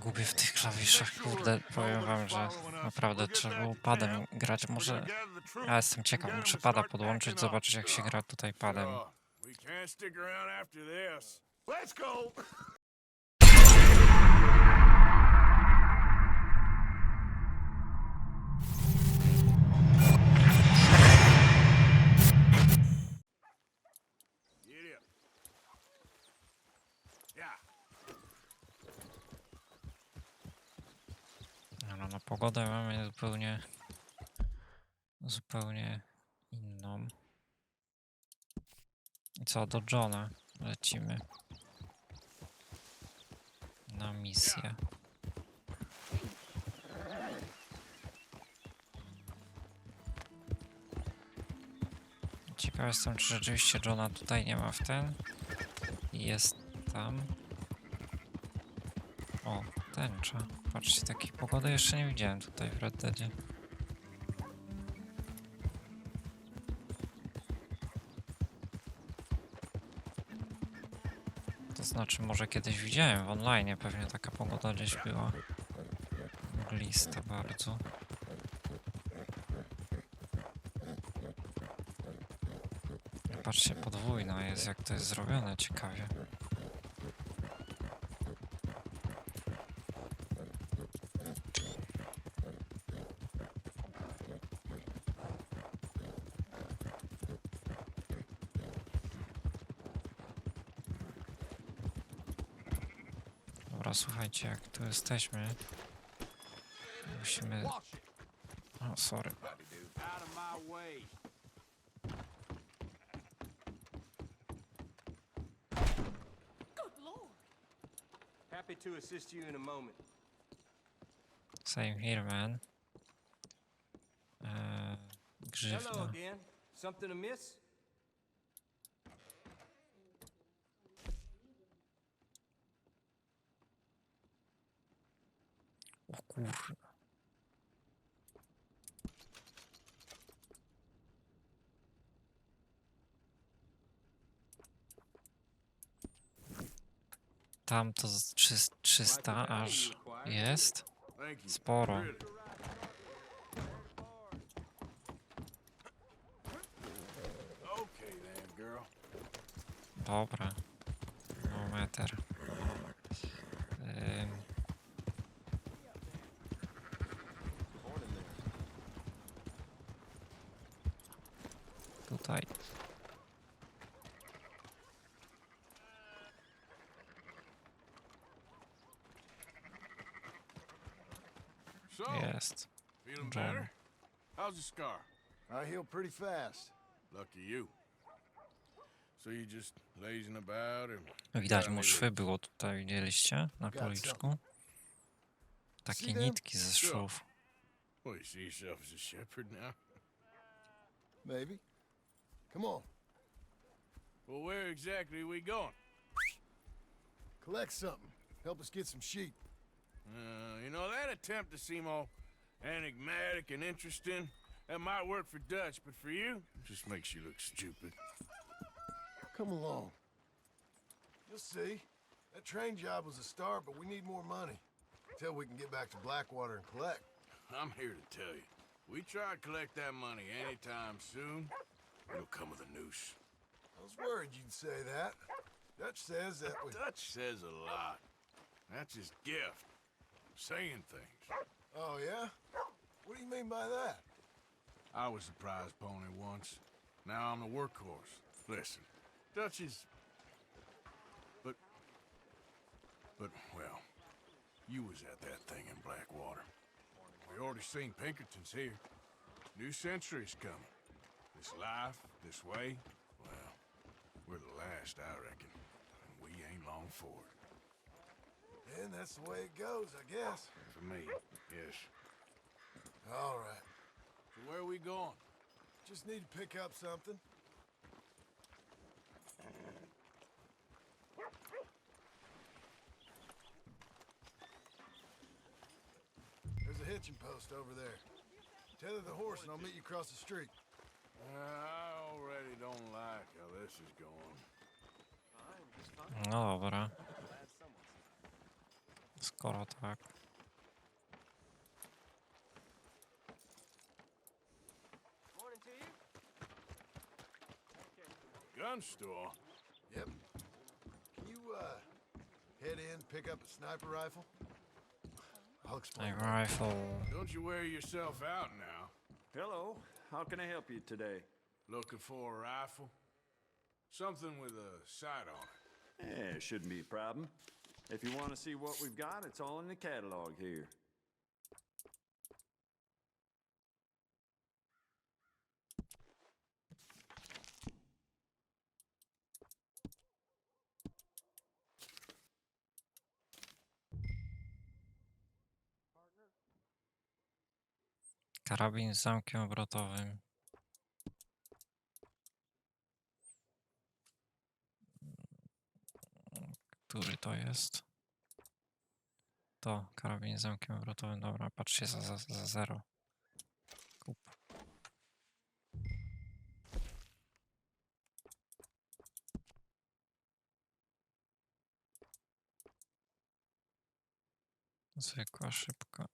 gubię w tych klawiszach, kurde, powiem wam, że naprawdę trzeba było padem grać. Może ja jestem ciekaw, muszę pada podłączyć, zobaczyć jak się gra tutaj padem. Pogodę mamy zupełnie, zupełnie inną. I co, do Johna lecimy. Na misję. Ciekaw jestem, czy rzeczywiście Johna tutaj nie ma w ten. Jest tam. O, tęcza. Patrzcie, takiej pogody jeszcze nie widziałem tutaj w Red Deadzie. To znaczy, może kiedyś widziałem w online, pewnie taka pogoda gdzieś była. Mglista bardzo. Patrzcie, podwójna jest, jak to jest zrobione, ciekawie. Dobra, słuchajcie, jak tu jesteśmy, musimy... O, sorry. Happy to assist you in a moment. Same here, man. Eee, Hello again. Something amiss? Tam to z trzyst- 300 aż jest. Thank you. Sporo. Really. Okay then, girl. Dobra. No meter. Ym. Tutaj. So, feeling John. better? How's the scar? I heal pretty fast. Lucky you. So you just lazing about or Widać Tam mu szwy było tutaj, widzieliście? Na policzku. Takie See them? nitki ze Sure. szwów. Well, you see yourself as a shepherd now? Maybe. Come on, Well, where exactly are we going? collect something. Help us get some sheep. Uh, you know, that attempt to seem all enigmatic and interesting, that might work for Dutch, but for you, it just makes you look stupid. Come along. You'll see. That train job was a start, but we need more money. Until we can get back to Blackwater and collect. I'm here to tell you, we try to collect that money anytime soon, it'll come with a noose. I was worried you'd say that. Dutch says that we. Dutch says a lot. That's his gift. Saying things. Oh, yeah? What do you mean by that? I was a prize pony once. Now I'm the workhorse. Listen, Dutch is. But. But, well, you was at that thing in Blackwater. We already seen Pinkertons here. New century's coming. This life, this way, well, we're the last, I reckon. And we ain't long for it. And that's the way it goes, I guess. For me, yes. All right. So where are we going? Just need to pick up something. There's a hitching post over there. Tether the horse and I'll meet you across the street. Uh, I already don't like how this is going. No dobra. Skoro tak. Morning to you. Gun store? Yep. Can you, uh, head in, pick up a sniper rifle? I'll explain. A later. rifle. Don't you wear yourself out now. Hello, how can I help you today? Looking for a rifle? Something with a sight on it. Yeah, it shouldn't be a problem. If you want to see what we've got, it's all in the catalog here. Karabin z zamkiem obrotowym. Który to jest? To, karabin z zamkiem obrotowym. Dobra, patrzcie za, za, za zero. Kup. Zwykła, szybka.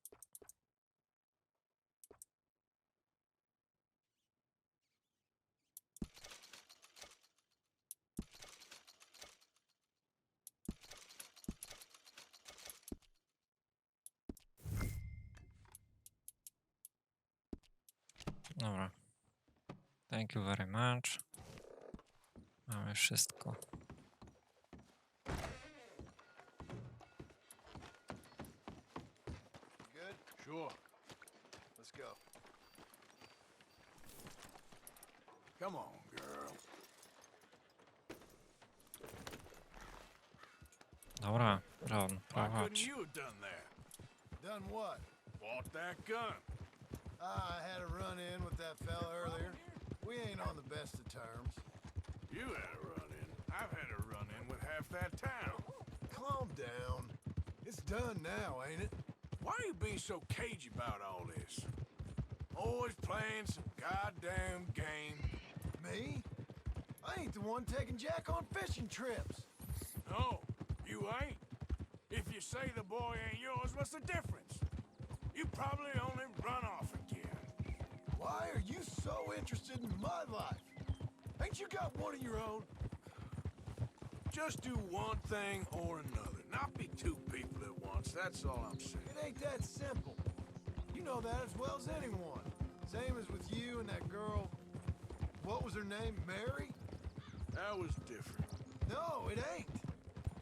Dobra. Thank you very much. Mamy wszystko. Good? Sure. Let's go. Come on, girl. Dobra, Ron, Why couldn't prowadź. you have done that? Done what? Bought that gun. Ah, I had a run in with that fella earlier. We ain't on the best of terms. You had a run in. I've had a run in with half that town. Calm down. It's done now, ain't it? Why are you being so cagey about all this? Always playing some goddamn game. Me? I ain't the one taking Jack on fishing trips. No, you ain't. If you say the boy ain't yours, what's the difference? You probably interested in my life? Ain't you got one of your own? Just do one thing or another. Not be two people at once. That's all I'm saying. It ain't that simple. You know that as well as anyone. Same as with you and that girl. What was her name? Mary? That was different. No, it ain't.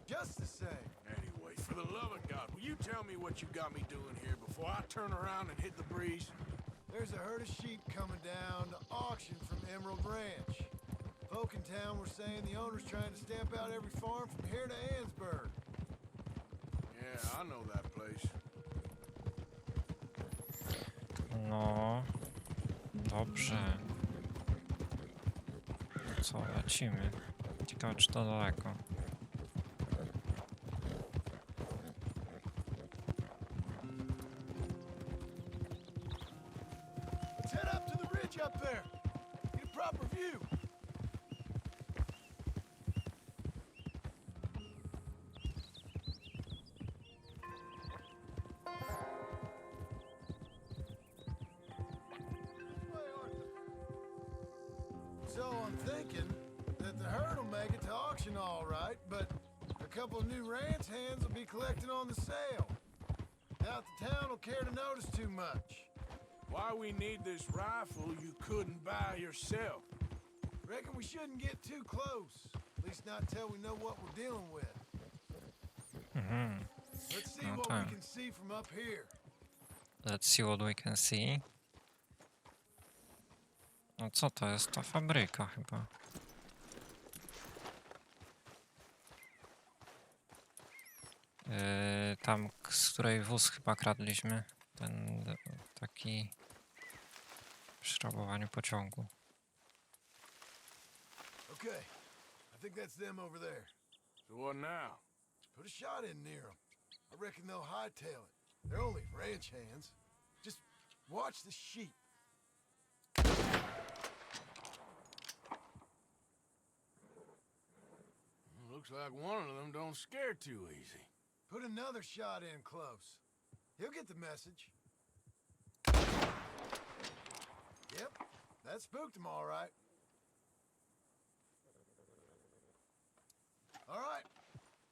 Just the same. Anyway, for the love of God, will you tell me what you got me doing here before I turn around and hit the breeze? There's a herd of sheep coming down to auction from Emerald Ranch. Folk in town were saying the owner's trying to stamp out every farm from here to Ansburg. Yeah, I know that place. No, dobrze. To co, lecimy. Ciekawe, czy to daleko. Too much. Why we need this rifle you couldn't buy yourself? Reckon we shouldn't get too close. At least not till we know what we're dealing with. Mhm. Let's see what we Okay. can see from up here. Let's see what we can see. No co to jest? To fabryka chyba. Yy, tam, z której wóz chyba kradliśmy. Ten taki w szrabowaniu pociągu. Okay, I think that's them over there. So what now? Put a shot in near them. I reckon they'll hightail it. They're only ranch hands. Just watch the sheep. Looks like one of them don't scare too easy. Put another shot in close. He'll get the message. Yep, that spooked him all right. All right,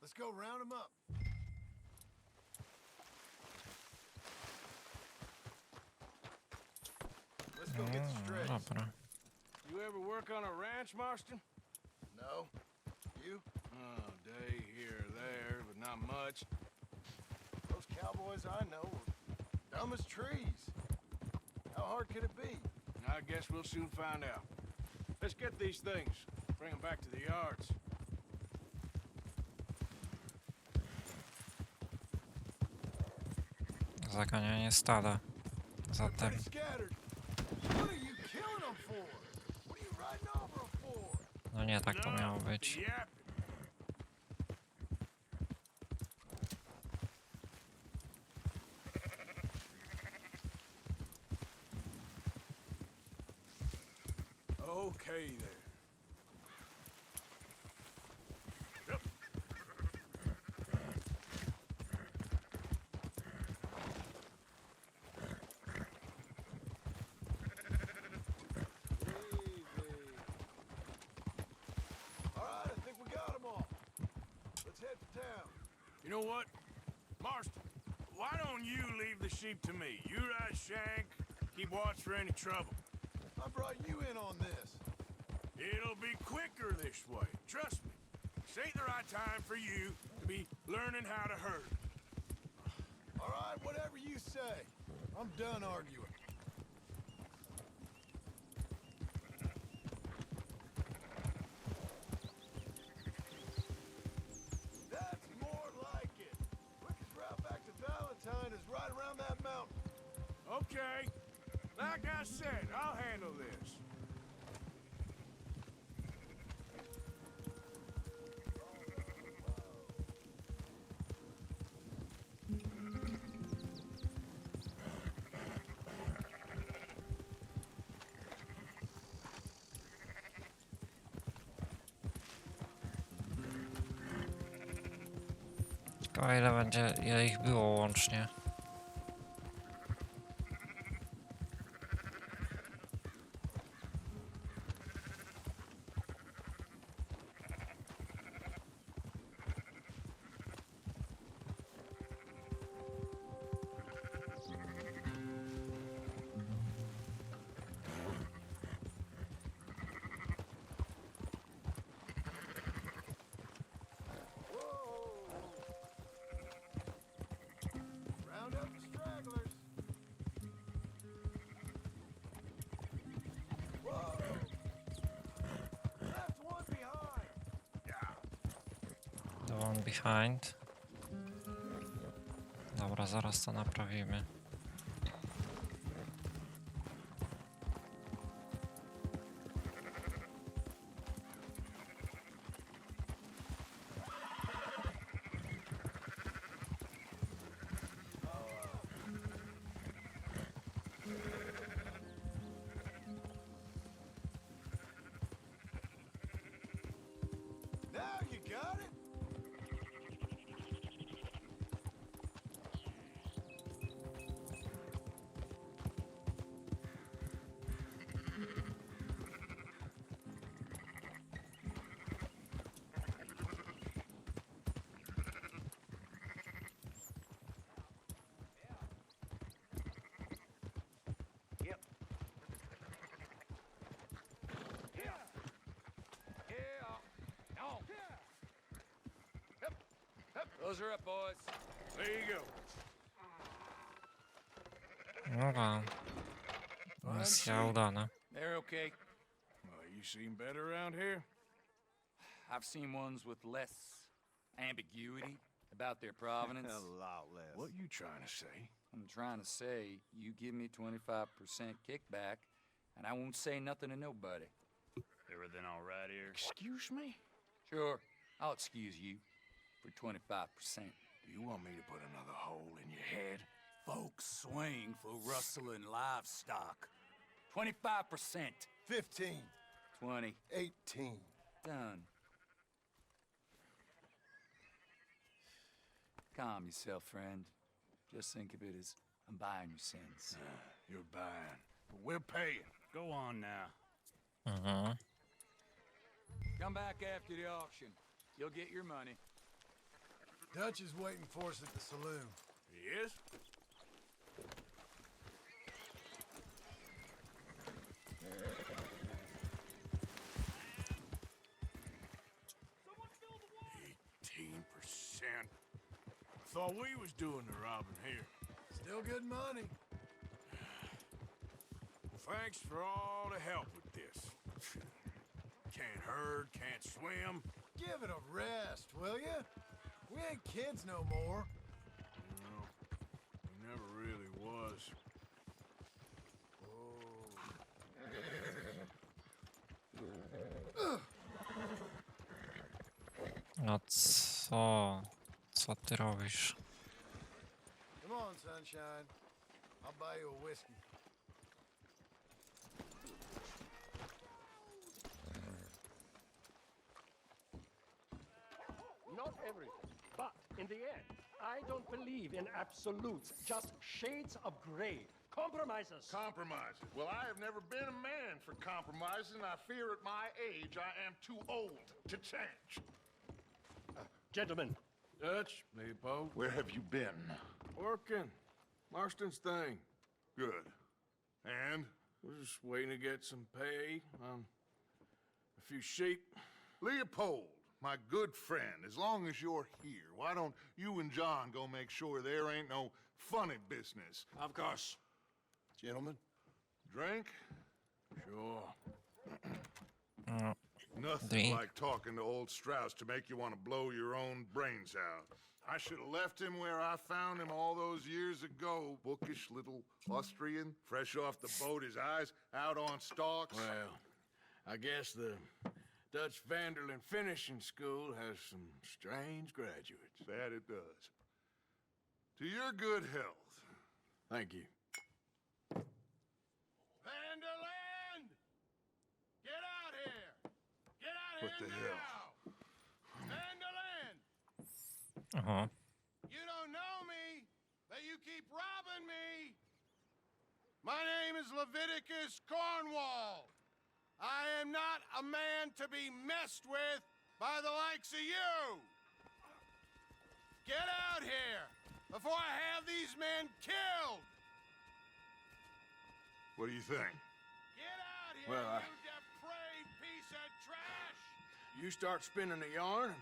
let's go round him up. Let's go get the strays. dobra. You ever work on a ranch, Marston? No, you? Oh, day here or there, but not much. Cowboys I know are dumb as trees. How hard could it be? I guess we'll soon find out. Let's get these things. Bring them back to the yards. Zaganianie stada. Zatem? No nie, tak to miało być. Sheep to me? You ride Shank, keep watch for any trouble. I brought you in on this. It'll be quicker this way. Trust me. This ain't the right time for you to be learning how to herd. All right, whatever you say. I'm done arguing. Okay. Like I said, I'll handle this. Tylko ile będzie, ile ich było łącznie. Behind. Dobra, zaraz to naprawimy. Those are up, boys. There you go. Dobra. Misja udana. They're okay. Well, you seem better around here. I've seen ones with less ambiguity about their provenance. A lot less. What you trying to say? I'm trying to say, you give me 25% kickback, and I won't say nothing to nobody. Everything all right here? Excuse me? Sure, I'll excuse you for 25%. Do you want me to put another hole in your head? Folks swing for rustling livestock. 25%. 15, 20. 18. Done. calm yourself, friend. Just think of it as I'm buying your sins. You're buying, but we're paying. Go on now. Hı hı. Come back after the auction. You'll get your money. Dutch is waiting for us at the saloon. He is? Eighteen percent. Thought we was doing the robbing here. Still good money. Well, thanks for all the help with this. Can't herd, can't swim. Give it a rest, will ya? We ain't kids no more. No, he never really was. No co? Co ty robisz? Come on, sunshine. I'll buy you a whiskey. Not everything, but in the end, I don't believe in absolutes, just shades of gray. Compromises. Compromises. Well, I have never been a man for compromising. I fear at my age I am too old to change. Gentlemen, Dutch, Leopold. Where have you been? Working. Marston's thing. Good. And? We're just waiting to get some pay on a few sheep. Leopold, my good friend, as long as you're here, why don't you and John go make sure there ain't no funny business? Of course. Gentlemen? Drink? Sure. Nothing Drink. like talking to old Strauss to make you want to blow your own brains out. I should have left him where I found him all those years ago. Bookish little Austrian, fresh off the boat, his eyes out on stalks. Well, I guess the Dutch Vanderlyn Finishing School has some strange graduates. That it does. To your good health. Thank you. Vanderland! Get out here! Get out What here the hell? now! Vanderland! Oho. Uh-huh. You don't know me, but you keep robbing me! My name is Leviticus Cornwall. I am not a man to be messed with by the likes of you! Get out here before I have these men killed! What do you think? Get out here, Well, I- you depraved piece of trash! You start spinning the yarn. and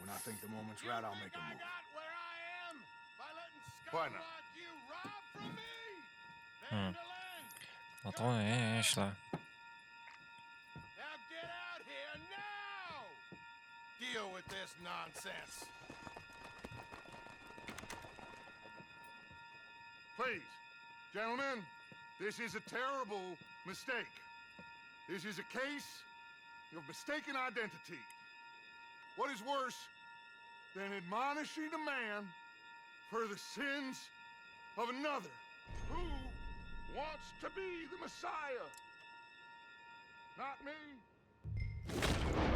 When I think the moment's You right, I'll make a move. got where I am by letting Why scum not? like you rob from Deal with this nonsense. Please, gentlemen, this is a terrible mistake. This is a case of mistaken identity. What is worse than admonishing a man for the sins of another who wants to be the Messiah? Not me.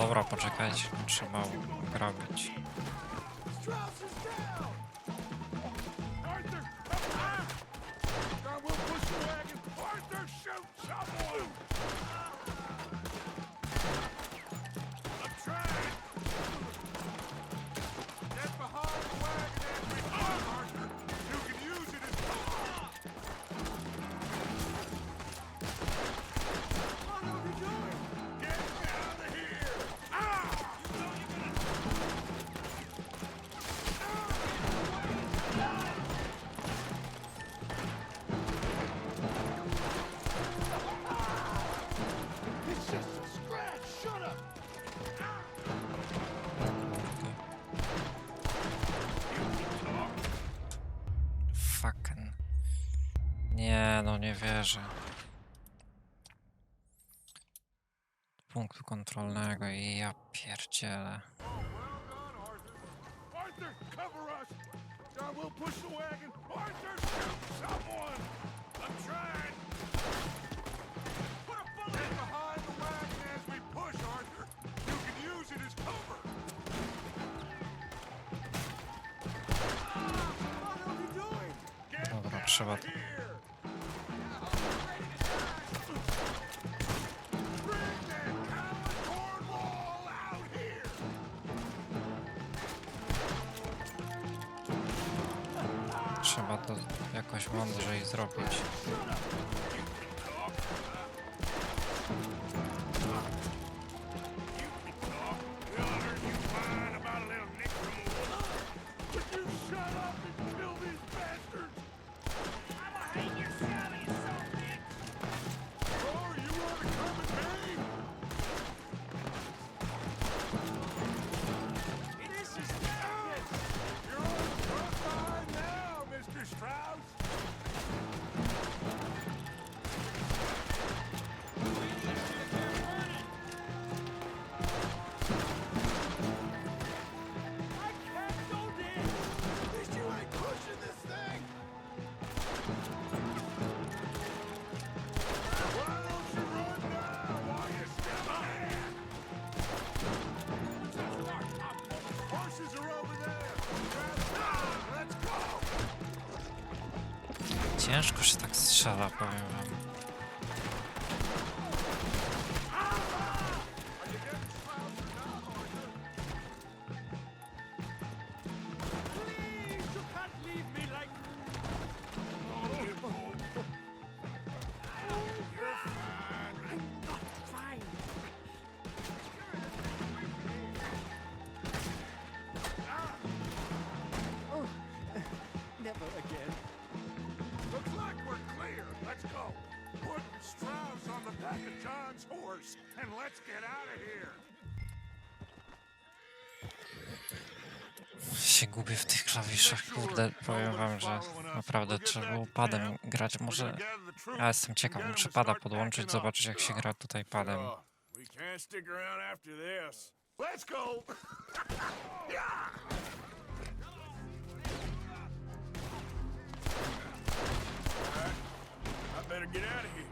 Dobra, poczekajcie. Trzeba grabić. Nie, no nie wierzę. Punktu kontrolnego i ja pierdzielę. Dobra, trzeba trzeba to jakoś mądrzej zrobić. Ciężko się tak strzela, powiem wam. się gubię w tych klawiszach, kurde, powiem wam, że naprawdę trzeba było padem grać, może... Ja jestem ciekaw, muszę pada podłączyć, zobaczyć jak się gra tutaj padem. Better get out of here.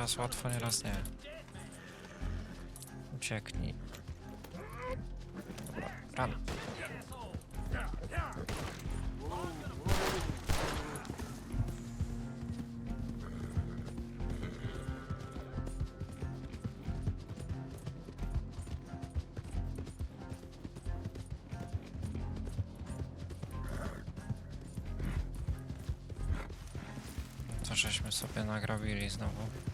Nieraz łatwo, nieraz nie. Ucieknij. Dobra, run. Żeśmy sobie nagrabili znowu.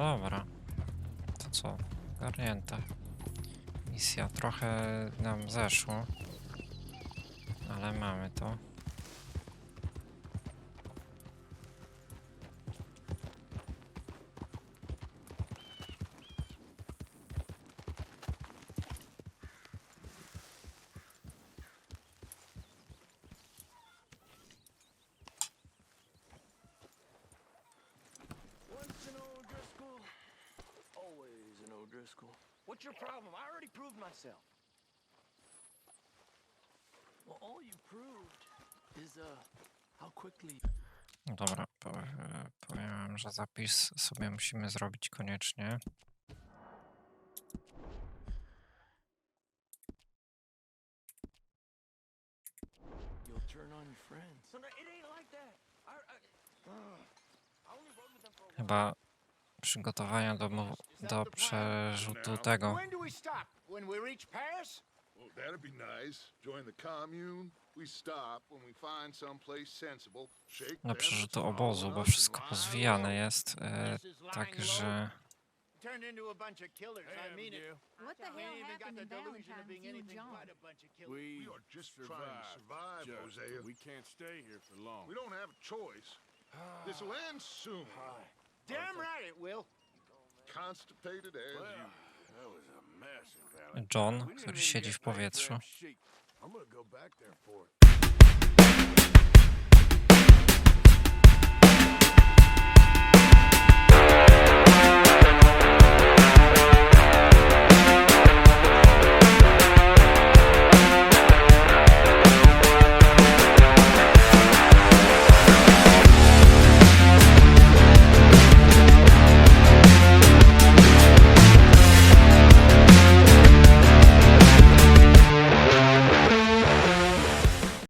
dobra. To co? Garnięte. Misja trochę nam zeszła. O'Driscoll. What's your problem? I already proved myself. Well, all you proved is uh how quickly No Dobra, powie- powiem wam, że zapis sobie musimy zrobić koniecznie. you'll turn on your friends. So no, it ain't like that. I, I, I only rode with them for a while. Chyba przygotowania do, do przerzutu tego. Well, that'd be nice. Join the commune. We stop when we find someplace sensible. Shake Do them, przerzutu obozu, bo wszystko pozwijane jest. E, także Turned into a bunch of killers. I mean it. What the hell happened in Valentine's, you and John? We, are just trying to survive. Hosea. We can't stay here for long. We don't have a choice. This'll end soon. Damn right it will. Constipated as Well, you. that was a mess in Valentine. John, We didn't który even siedzi get w paid for that powietrzu.